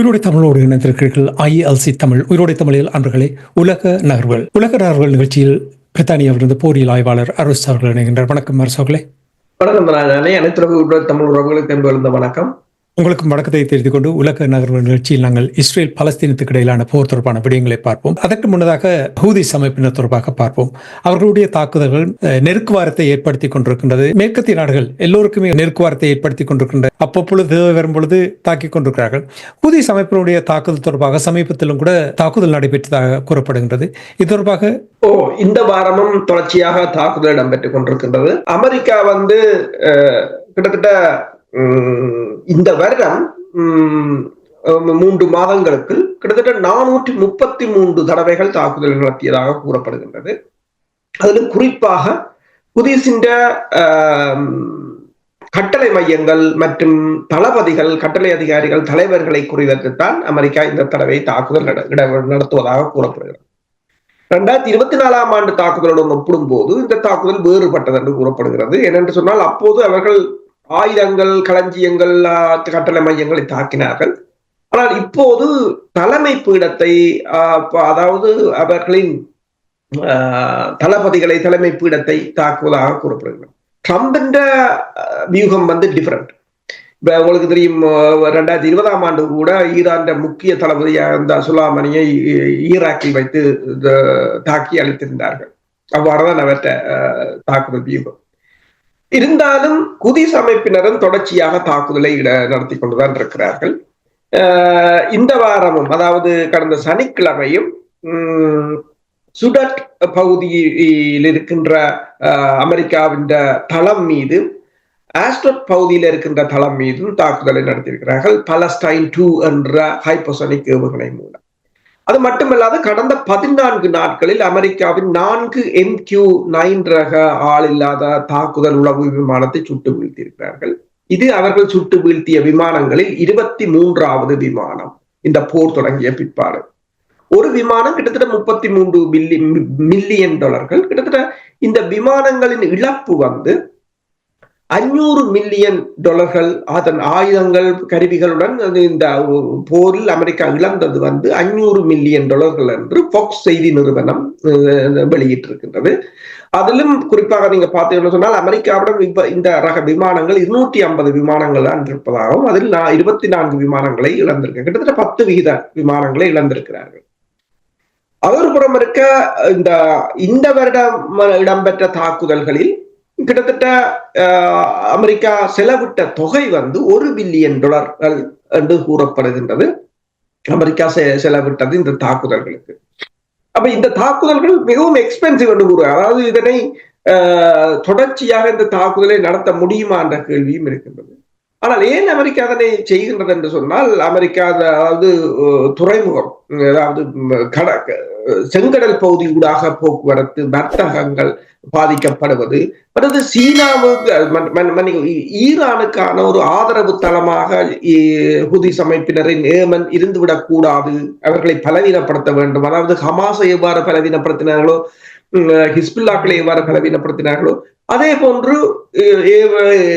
உயிரோடை தமிழோடு இணைந்திருக்கிறீர்கள். ஐஎல்சி தமிழ். உயிரோடை தமிழில் அன்பர்களே உலக நகர்வுகள். உலக நகர்வுகள் நிகழ்ச்சியில் பிரித்தானியாவிலிருந்து போரியல் ஆய்வாளர் அருஸ் அவர்கள் இணைகின்றார். வணக்கம் அரசு அவர்களே. வணக்கம் அனைத்து தமிழ் உறவுகளுக்கு இருந்த வணக்கம். உங்களுக்கும் வணக்கத்தை தெரிந்து கொண்டு உலக நகர்வு நிகழ்ச்சியில் நாங்கள் இஸ்ரேல் பலஸ்தீனத்துக்கு இடையிலான போர் தொடர்பான விடயங்களை பார்ப்போம். அதற்கு முன்னதாக ஹூதி அமைப்பினர் தொடர்பாக பார்ப்போம். அவர்களுடைய தாக்குதல்கள் நெருக்குவாரத்தை ஏற்படுத்தி கொண்டிருக்கின்றது. மேற்கத்திய நாடுகள் எல்லோருக்குமே நெருக்குவாரத்தை ஏற்படுத்தி கொண்டிருக்கின்ற அப்பப்பொழுது தேவை வரும் பொழுது தாக்கிக் கொண்டிருக்கிறார்கள். ஹூதி அமைப்பினுடைய தாக்குதல் தொடர்பாக சமீபத்திலும் கூட தாக்குதல் நடைபெற்றதாக கூறப்படுகின்றது. இது தொடர்பாக ஓ இந்த வாரமும் தொடர்ச்சியாக தாக்குதல் இடம்பெற்றுக் கொண்டிருக்கின்றது. அமெரிக்கா வந்து கிட்டத்தட்ட இந்த வருடம் உம், மூன்று மாதங்களுக்கு கிட்டத்தட்ட நானூற்றி முப்பத்தி மூன்று தடவைகள் தாக்குதல் நடத்தியதாக கூறப்படுகின்றது. அதில் குறிப்பாக புதிசின்ற கட்டளை மையங்கள் மற்றும் தளபதிகள் கட்டளை அதிகாரிகள் தலைவர்களை குறிவைத்துத்தான் அமெரிக்கா இந்த தடவை தாக்குதல் நட- நடத்துவதாக கூறப்படுகிறது. ரெண்டாயிரத்தி இருபத்தி நாலாம் ஆண்டு தாக்குதலுடன் ஒப்பிடும்போது இந்த தாக்குதல் வேறுபட்டது என்று கூறப்படுகிறது. ஏனென்று சொன்னால் அப்போது அவர்கள் ஆயுதங்கள் களஞ்சியங்கள் கட்டளை மையங்களை தாக்கினார்கள். ஆனால் இப்போது தலைமை பீடத்தை அதாவது அவர்களின் ஆஹ், தளபதிகளை தலைமை பீடத்தை தாக்குவதாக கூறப்படுகிறது. ட்ரம்பின் வியூகம் வந்து டிஃபரெண்ட் இப்போ உங்களுக்கு தெரியும் ரெண்டாயிரத்தி இருபதாம் ஆண்டு கூட ஈரான் முக்கிய தளபதியாக இருந்த சுலாமணியை ஈராக்கில் வைத்து தாக்கி அளித்திருந்தார்கள் அவ்வாறுதான் அவற்றை தாக்குதல் வியூகம். இருந்தாலும் குதிஸ் அமைப்பினரும் தொடர்ச்சியாக தாக்குதலை இட- நடத்தி கொண்டுதான் இருக்கிறார்கள். இந்த வாரமும் அதாவது கடந்த சனிக்கிழமையும் உம், சுடட் பகுதியில் இருக்கின்ற அமெரிக்காவின் தளம் மீது ஆஸ்ட்ரட் பகுதியில் இருக்கின்ற தளம் மீதும் தாக்குதலை நடத்தியிருக்கிறார்கள். பலஸ்டைன் டூ என்ற ஹைப்போசனிக் ஏவுகணை மூலம். அது மட்டுமல்லாது கடந்த பதினான்கு நாட்களில் அமெரிக்காவின் நான்கு எம் கியூ நைன் ரக ஆள் இல்லாத தாக்குதல் உளவு விமானத்தை சுட்டு வீழ்த்தியிருக்கிறார்கள். இது அவர்கள் சுட்டு வீழ்த்திய விமானங்களில் இருபத்தி மூன்றாவது விமானம் இந்த போர் தொடங்கிய பிற்பாடு. ஒரு விமானம் கிட்டத்தட்ட முப்பத்தி மூன்று மில்லியன் டாலர்கள். கிட்டத்தட்ட இந்த விமானங்களின் இழப்பு வந்து அஞ்சூறு மில்லியன் டாலர்கள் அதன் ஆயுதங்கள் கருவிகளுடன் இந்த போரில் அமெரிக்கா இழந்தது வந்து அஞ்சூறு மில்லியன் டாலர்கள் என்று ஃபோக்ஸ் செய்தி நிறுவனம் வெளியிட்டிருக்கின்றது. அதிலும் குறிப்பாக நீங்க பார்த்தீங்கன்னு சொன்னால் அமெரிக்காவிடம் இப்ப இந்த ரக விமானங்கள் இருநூற்றி ஐம்பது விமானங்கள் தான் இருப்பதாகவும் அதில் நான் இருபத்தி நான்கு விமானங்களை இழந்திருக்கேன் கிட்டத்தட்ட பத்து விகித விமானங்களை இழந்திருக்கிறார்கள். அதொரு புறம் இருக்க இந்த இந்த வருடம் இடம்பெற்ற தாக்குதல்களில் கிட்டத்தட்ட அமெரிக்கா செலவிட்ட தொகை வந்து ஒரு பில்லியன் டாலர்கள் என்று கூறப்படுகின்றது. அமெரிக்கா செ- செலவிட்டது இந்த தாக்குதல்களுக்கு. அப்ப இந்த தாக்குதல்கள் மிகவும் எக்ஸ்பென்சிவ் என்று கூறுவார் அதாவது இதனை தொடர்ச்சியாக இந்த தாக்குதலை நடத்த முடியுமா என்ற கேள்வியும் இருக்கின்றது. ஆனால் ஏன் அமெரிக்கா அதனை செய்கின்றது என்று சொன்னால் அமெரிக்கா அதாவது துறைமுகம் அதாவது கட செங்கடல் பகுதி ஊடாக போக்குவரத்து வர்த்தகங்கள் பாதிக்கப்படுவது அடுத்து சீனாவுக்கு ஈரானுக்கான ஒரு ஆதரவு தளமாக இ- ஹுதிஸ் அமைப்பினரின் ஏமன் இருந்துவிடக் கூடாது அவர்களை பலவீனப்படுத்த வேண்டும். அதாவது ஹமாஸை எவ்வாறு பலவீனப்படுத்தினார்களோ ஹிஸ்புல்லாக்களை எவ்வாறு பலவீனப்படுத்தினார்களோ அதே போன்று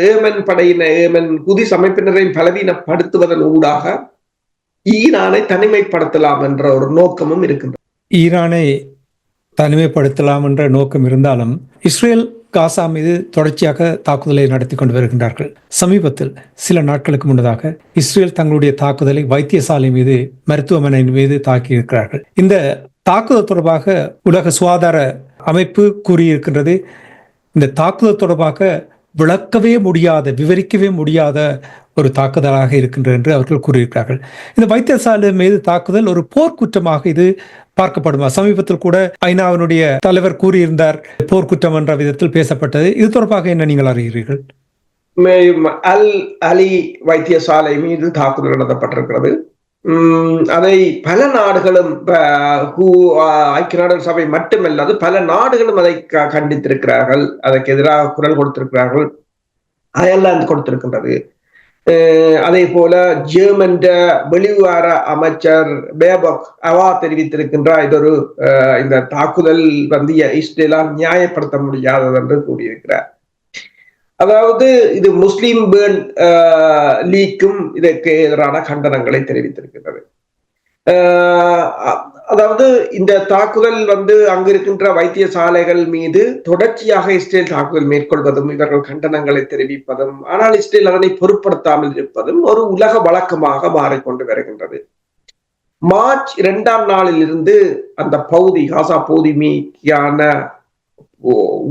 ஏமன் படையின ஏமன் குதி அமைப்பினரை பலவீனப்படுத்துவதன் ஊடாக ஈரானை தனிமைப்படுத்தலாம் என்ற ஒரு நோக்கமும் இருக்கின்றது. ஈரானை தனிமைப்படுத்தலாம் என்ற நோக்கம் இருந்தாலும் இஸ்ரேல் காசா மீது தொடர்ச்சியாக தாக்குதலை நடத்தி கொண்டு வருகின்றார்கள். சமீபத்தில் சில நாட்களுக்கு முன்னதாக இஸ்ரேல் தங்களுடைய தாக்குதலை வைத்தியசாலை மீது மருத்துவமனையின் மீது தாக்கியிருக்கிறார்கள். இந்த தாக்குதல் தொடர்பாக உலக சுகாதார அமைப்பு கூறியிருக்கின்றது இந்த தாக்குதல் தொடர்பாக விளக்கவே முடியாத விவரிக்கவே முடியாத ஒரு தாக்குதலாக இருக்கின்றது என்று அவர்கள் கூறியிருக்கிறார்கள். இந்த வைத்தியசாலை மீது தாக்குதல் ஒரு போர்க்குற்றமாக இது பார்க்கப்படுமா? சமீபத்தில் கூட ஐநாவினுடைய தலைவர் கூறியிருந்தார் போர்க்குற்றம் என்ற விதத்தில் பேசப்பட்டது. இது தொடர்பாக என்ன நீங்கள் அறிகிறீர்கள்? அல் அலி வைத்தியசாலை மீது தாக்குதல் நடத்தப்பட்டிருக்கிறது. அதை பல நாடுகளும் ஐக்கிய நாடுகள் சபை மட்டுமல்லாது பல நாடுகளும் அதை க- கண்டித்திருக்கிறார்கள். அதற்கு எதிராக குரல் கொடுத்திருக்கிறார்கள். அயர்லாந்து கொடுத்திருக்கின்றது. அஹ், அதே போல ஜெர்மன் வெளிவார அமைச்சர் பேபக் அவா தெரிவித்திருக்கின்றார். இது ஒரு அஹ், இந்த தாக்குதல் வந்து இஸ்ரேலால் நியாயப்படுத்த முடியாதது என்று கூறியிருக்கிறார். அதாவது இது முஸ்லீம் பேர்ன் லீக்கும் இதற்கு எதிரான கண்டனங்களை தெரிவித்திருக்கின்றது. அதாவது இந்த தாக்குதல் வந்து அங்கு இருக்கின்ற வைத்தியசாலைகள் மீது தொடர்ச்சியாக இஸ்ரேல் தாக்குதல் மேற்கொள்வதும் இவர்கள் கண்டனங்களை தெரிவிப்பதும் ஆனால் இஸ்ரேல் அதனை பொருட்படுத்தாமல் இருப்பதும் ஒரு உலக வழக்கமாக மாறிக்கொண்டு வருகின்றது. மார்ச் இரண்டாம் நாளில் இருந்து அந்த பகுதி காசா பகுதி மீதான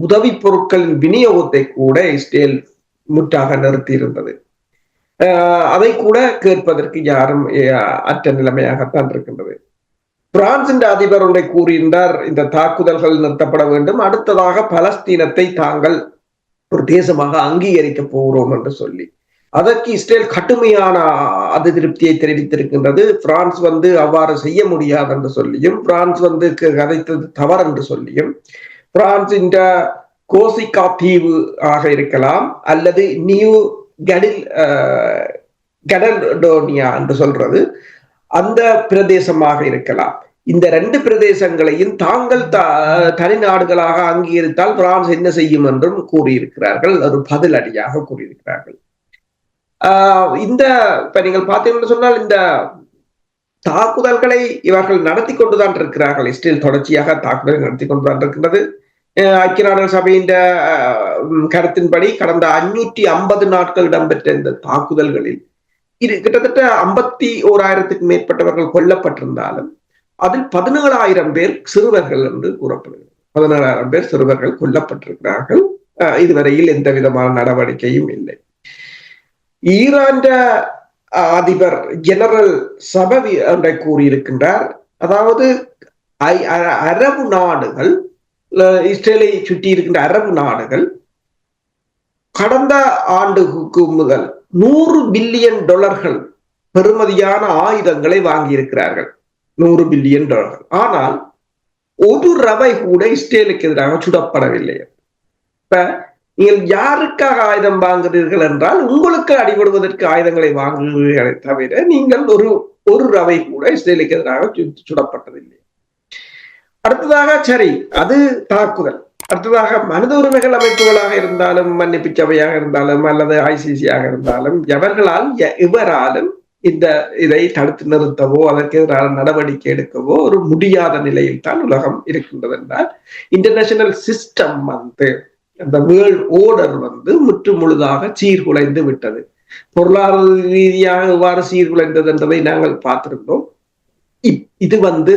உதவி பொருட்களின் விநியோகத்தை கூட இஸ்ரேல் முற்றாக நிறுத்தி இருந்தது அதை கூட கேட்பதற்கு யாரும் அற்ற நிலைமையாகத்தான் இருக்கின்றது. பிரான்சின் அதிபர் ஒன்றை கூறியிருந்தார் இந்த தாக்குதல்கள் நிறுத்தப்பட வேண்டும் அடுத்ததாக பலஸ்தீனத்தை தாங்கள் ஒரு தேசமாக அங்கீகரிக்க போகிறோம் என்று சொல்லி. அதற்கு இஸ்ரேல் கடுமையான அதிருப்தியை தெரிவித்திருக்கின்றது. பிரான்ஸ் வந்து அவ்வாறு செய்ய முடியாது என்று சொல்லியும் பிரான்ஸ் வந்து கதைத்தது தவறு என்று சொல்லியும் பிரான்ஸ் இந்த கோசிகா தீவு ஆக இருக்கலாம் அல்லது நியூ கடில் கடல்டோனியா என்று சொல்றது அந்த பிரதேசமாக இருக்கலாம். இந்த ரெண்டு பிரதேசங்களையும் தாங்கள் த- தனி நாடுகளாக அங்கீகரித்தால் பிரான்ஸ் என்ன செய்யும் என்றும் கூறியிருக்கிறார்கள். ஒரு பதிலடியாக கூறியிருக்கிறார்கள். ஆஹ் இந்த இப்ப நீங்கள் பார்த்தீங்கன்னு சொன்னால் இந்த தாக்குதல்களை இவர்கள் நடத்தி கொண்டுதான் இருக்கிறார்கள். இஸ்ரேல் தொடர்ச்சியாக தாக்குதலை நடத்தி கொண்டுதான் இருக்கின்றது. ஐக்கிய நாடுகள் சபையின் கருத்தின்படி கடந்த அஞ்சூற்றி ஐம்பது நாட்கள் இடம்பெற்ற இந்த தாக்குதல்களில் இது கிட்டத்தட்ட ஐம்பத்தி ஓராயிரத்துக்கு மேற்பட்டவர்கள் கொல்லப்பட்டிருந்தாலும் அதில் பதினேழாயிரம் பேர் சிறுவர்கள் என்று கூறப்படுகிறது. பதினேழாயிரம் பேர் சிறுவர்கள் கொல்லப்பட்டிருக்கிறார்கள். அஹ், இதுவரையில் எந்த விதமான நடவடிக்கையும் இல்லை. ஈரான் அதிபர் ஜெனரல் சபவி ஒன்றை கூறியிருக்கின்றார். அதாவது ஐ- அ- அரபு நாடுகள் இஸ்ரேலை சுற்றி இருக்கின்ற அரபு நாடுகள் கடந்த ஆண்டுக்கு முதல் நூறு பில்லியன் டாலர்கள் பெறுமதியான ஆயுதங்களை வாங்கியிருக்கிறார்கள். நூறு பில்லியன் டாலர்கள். ஆனால் ஒரு ரவை கூட இஸ்ரேலுக்கு எதிராக சுடப்படவில்லை. இப்ப நீங்கள் யாருக்காக ஆயுதம் வாங்குகிறீர்கள் என்றால் உங்களுக்கு அடிபடுவதற்கு ஆயுதங்களை வாங்குகிறீர்களே தவிர நீங்கள் ஒரு ஒரு ரவை கூட இஸ்ரேலுக்கு எதிராக சு- சுடப்பட்டதில்லை. அடுத்ததாக சரி அது தாக்குதல். அடுத்ததாக மனித உரிமைகள் அமைப்புகளாக இருந்தாலும் மன்னிப்பு சபையாக இருந்தாலும் அல்லது ஐசிசியாக இருந்தாலும் எவர்களால் எ- எவராலும் இந்த இதை தடுத்து நிறுத்தவோ அதற்கு எதிரான நடவடிக்கை எடுக்கவோ ஒரு முடியாத நிலையில் தான் உலகம் இருக்கின்றது என்றால் இன்டர்நேஷனல் சிஸ்டம் வந்து அந்த வேர்ல்ட் ஓர்டர் வந்து முற்று முழுதாக சீர்குலைந்து விட்டது. பொருளாதார ரீதியாக எவ்வாறு சீர்குலைந்தது என்பதை நாங்கள் பார்த்திருந்தோம். இது வந்து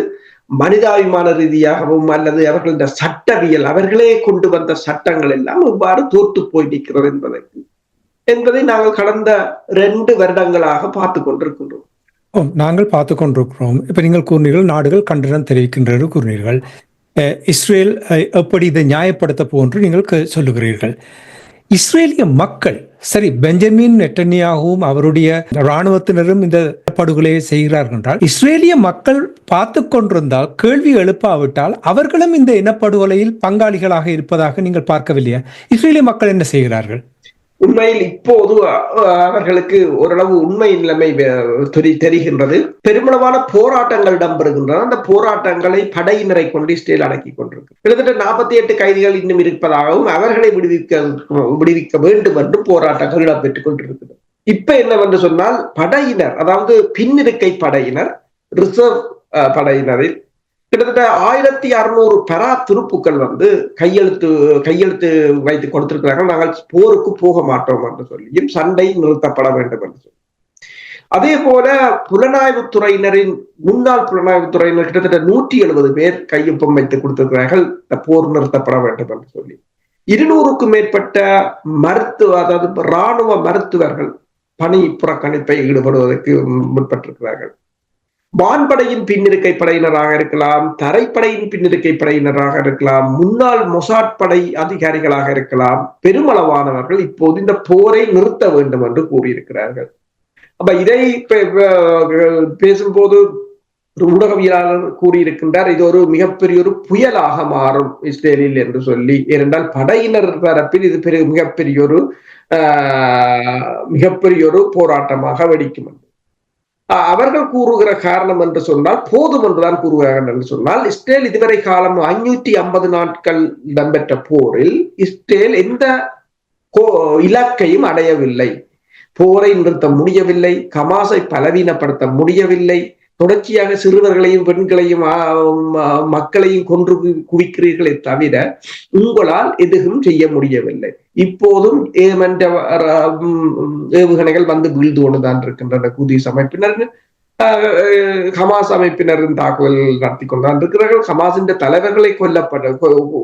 மனிதாபிமான ரீதியாகவும் அல்லது அவர்களின் சட்டவியல் அவர்களே கொண்டு வந்த சட்டங்கள் எல்லாம் எவ்வாறு தோற்று போய் நிற்கிறது என்பதற்கு என்பதை நாங்கள் கடந்த ரெண்டு வருடங்களாக பார்த்து கொண்டிருக்கின்றோம். ஓ, நாங்கள் பார்த்து கொண்டிருக்கிறோம். இப்ப நீங்கள் கூறினீர்கள் நாடுகள் கண்டனம் தெரிவிக்கின்றது கூறினீர்கள். அஹ், இஸ்ரேல் அஹ், எப்படி இதை நியாயப்படுத்த போன்று நீங்கள் க- சொல்லுகிறீர்கள். இஸ்ரேலிய மக்கள் சரி பெஞ்சமின் நெட்டன்யாகவும் அவருடைய இராணுவத்தினரும் இந்த படுகொலையை செய்கிறார்கள் என்றால் இஸ்ரேலிய மக்கள் பார்த்து கொண்டிருந்தால் கேள்வி எழுப்பாவிட்டால் அவர்களும் இந்த இனப்படுகொலையில் பங்காளிகளாக இருப்பதாக நீங்கள் பார்க்கவில்லையா? இஸ்ரேலிய மக்கள் என்ன செய்கிறார்கள்? உண்மையில் இப்போது அவர்களுக்கு ஓரளவு உண்மை நிலைமை தெரிகின்றது. பெருமளவான போராட்டங்கள் இடம்பெறுகின்றன. அந்த போராட்டங்களை படையினரை கொண்டு இஸ்ரேல் அடக்கி கொண்டிருக்கு. கிட்டத்தட்ட நாற்பத்தி எட்டு கைதிகள் இன்னும் இருப்பதாகவும் அவர்களை விடுவிக்க விடுவிக்க வேண்டும் என்றும் போராட்டங்கள் இடம்பெற்றுக் கொண்டிருக்கிறது. இப்ப என்னவென்று சொன்னால் படையினர் அதாவது பின்னிருக்கை படையினர் ரிசர்வ் படையினரில் கிட்டத்தட்ட ஆயிரத்தி அறுநூறு பெறா துருப்புக்கள் வந்து கையெழுத்து கையெழுத்து வைத்து கொடுத்திருக்கிறார்கள். நாங்கள் போருக்கு போக மாட்டோம் என்று சொல்லியும் சண்டை நிறுத்தப்பட வேண்டும் என்று சொல்லி. அதே போல புலனாய்வு துறையினரின் முன்னாள் புலனாய்வு துறையினர் கிட்டத்தட்ட நூற்றி எழுபது பேர் கையொப்பம் வைத்து கொடுத்திருக்கிறார்கள். இந்த போர் நிறுத்தப்பட வேண்டும் என்று சொல்லி. இருநூறுக்கும் மேற்பட்ட மருத்துவ அதாவது இராணுவ மருத்துவர்கள் பணி புறக்கணிப்பை ஈடுபடுவதற்கு முற்பட்டிருக்கிறார்கள். வான்படையின் பின்னிருக்கை படையினராக இருக்கலாம் தரைப்படையின் பின்னிருக்கை படையினராக இருக்கலாம் முன்னாள் மொசாட் படை அதிகாரிகளாக இருக்கலாம் பெருமளவானவர்கள் இப்போது இந்த போரை நிறுத்த வேண்டும் என்று கூறியிருக்கிறார்கள் அப்ப இதை பேசும்போது ஒரு ஊடகவியலாளர் கூறியிருக்கின்றார் இது ஒரு மிகப்பெரிய ஒரு புயலாக மாறும் இஸ்ரேலில் என்று சொல்லி ஏனென்றால் படையினர் தரப்பில் இது பெரிய மிகப்பெரிய ஒரு ஆஹ், மிகப்பெரிய ஒரு போராட்டமாக வெடிக்கும் என்று. அவர்கள் கூறுகிற காரணம் என்று சொன்னால் போதும் என்றுதான் கூறுகிறார்கள் என்று சொன்னால் இஸ்ரேல் இதுவரை காலம் ஐநூற்றி ஐம்பது நாட்கள் இடம்பெற்ற போரில் இஸ்ரேல் எந்த கோ- இலக்கையும் அடையவில்லை. போரை நிறுத்த முடியவில்லை கமாசை பலவீனப்படுத்த முடியவில்லை. தொடர்ச்சியாக சிறுவர்களையும் பெண்களையும் மக்களையும் கொன்று குவிக்கிறீர்களே தவிர உங்களால் எதுவும் செய்ய முடியவில்லை. இப்போதும் ஏமன்ற ஏவுகணைகள் வந்து வீழ்ந்து கொண்டுதான் இருக்கின்றன. குதிஸ் அமைப்பினர் ஹமாஸ் அமைப்பினரின் தாக்குதல் நடத்தி கொண்டுதான் இருக்கிறார்கள். ஹமாஸின் தலைவர்களை கொல்லப்பட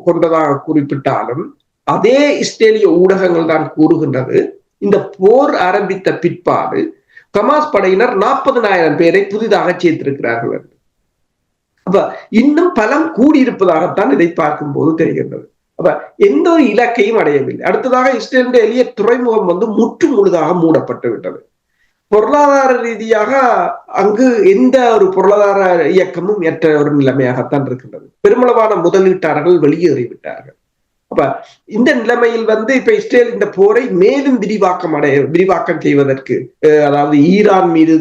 கொண்டதாக குறிப்பிட்டாலும் அதே இஸ்ரேலிய ஊடகங்கள் தான் கூறுகின்றது. இந்த போர் ஆரம்பித்த பிற்பாடு ஹமாஸ் படையினர் நாற்பதனாயிரம் பேரை புதிதாக சேர்த்திருக்கிறார்கள் அப்ப இன்னும் பலம் கூடியிருப்பதாகத்தான் இதை பார்க்கும்போது தெரிகின்றது. அப்ப எந்த ஒரு இலக்கையும் அடையவில்லை. அடுத்ததாக இஸ்ரேலுடைய எளிய துறைமுகம் வந்து முற்று முழுதாக மூடப்பட்டு விட்டது. பொருளாதார ரீதியாக அங்கு எந்த ஒரு பொருளாதார இயக்கமும் ஏற்ற ஒரு நிலைமையாகத்தான் இருக்கின்றது. பெருமளவான முதலீட்டாளர்கள் வெளியேறிவிட்டார்கள். அப்ப இந்த நிலைமையில் வந்து இப்ப இஸ்ரேல் இந்த போரை மேலும் விரிவாக்கம் அடைய விரிவாக்கம் செய்வதற்கு அதாவது ஈரான் மீது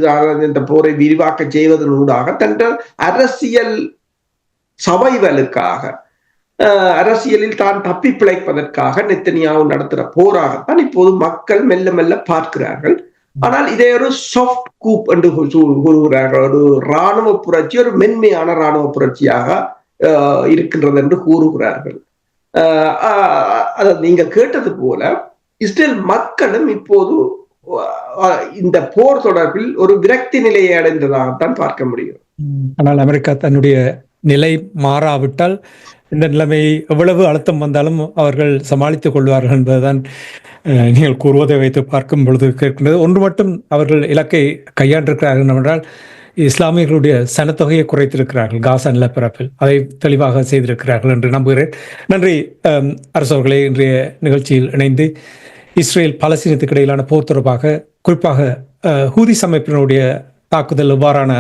இந்த போரை விரிவாக்கம் செய்வதனூடாக தன் அரசியல் சவைவலுக்காக அரசியலில் தான் தப்பி பிழைப்பதற்காக நெத்தனியாவு நடத்துகிற போராகத்தான் இப்போது மக்கள் மெல்ல மெல்ல பார்க்கிறார்கள். ஆனால் இதை ஒரு சாஃப்ட் கூப் என்று கூறுகிறார்கள். ஒரு ராணுவ புரட்சி ஒரு மென்மையான இராணுவ புரட்சியாக இருக்கின்றது என்று கூறுகிறார்கள். அதாவது நீங்கள் கேட்டது போல இஸ்ரேல் மக்களும் இப்போது இந்த போர் தொடர்பில் ஒரு விரக்தி நிலையை அடைந்ததாகத்தான் பார்க்க முடியும். ஆனால் அமெரிக்கா தன்னுடைய நிலை மாறாவிட்டால் இந்த நிலைமை எவ்வளவு அழுத்தம் வந்தாலும் அவர்கள் சமாளித்துக் கொள்வார்கள் என்பதுதான் நீங்கள் கூறுவதை வைத்து பார்க்கும் பொழுது கேட்கின்றது. ஒன்று மட்டும் அவர்கள் இலக்கை கையாண்டிருக்கிறார்கள் என்றால் இஸ்லாமியர்களுடைய சனத்தொகையை குறைத்திருக்கிறார்கள். காசா நிலப்பரப்பில் அதை தெளிவாக செய்திருக்கிறார்கள் என்று நம்புகிறேன். நன்றி அம், அரசு அவர்களே. இன்றைய நிகழ்ச்சியில் இணைந்து இஸ்ரேல் பாலஸ்தீனத்துக்கு இடையிலான போர் தொடர்பாக குறிப்பாக ஹூதிஸ் அமைப்பினுடைய தாக்குதல் எவ்வாறான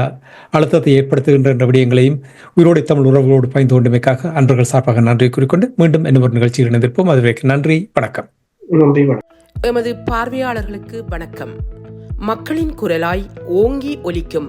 அழுத்தத்தை ஏற்படுத்துகின்ற என்ற விடயங்களையும் உயிரோடை தமிழ் உறவுகளோடு பயந்து கொண்டமைக்காக அன்பர்கள் சார்பாக நன்றி கூறிக்கொண்டு மீண்டும் இன்னும் ஒரு நிகழ்ச்சியில் இணைந்திருப்போம். அதுவரைக்கும் நன்றி வணக்கம். நன்றி வணக்கம். எமது பார்வையாளர்களுக்கு வணக்கம். மக்களின் குரலாய் ஓங்கி ஒலிக்கும்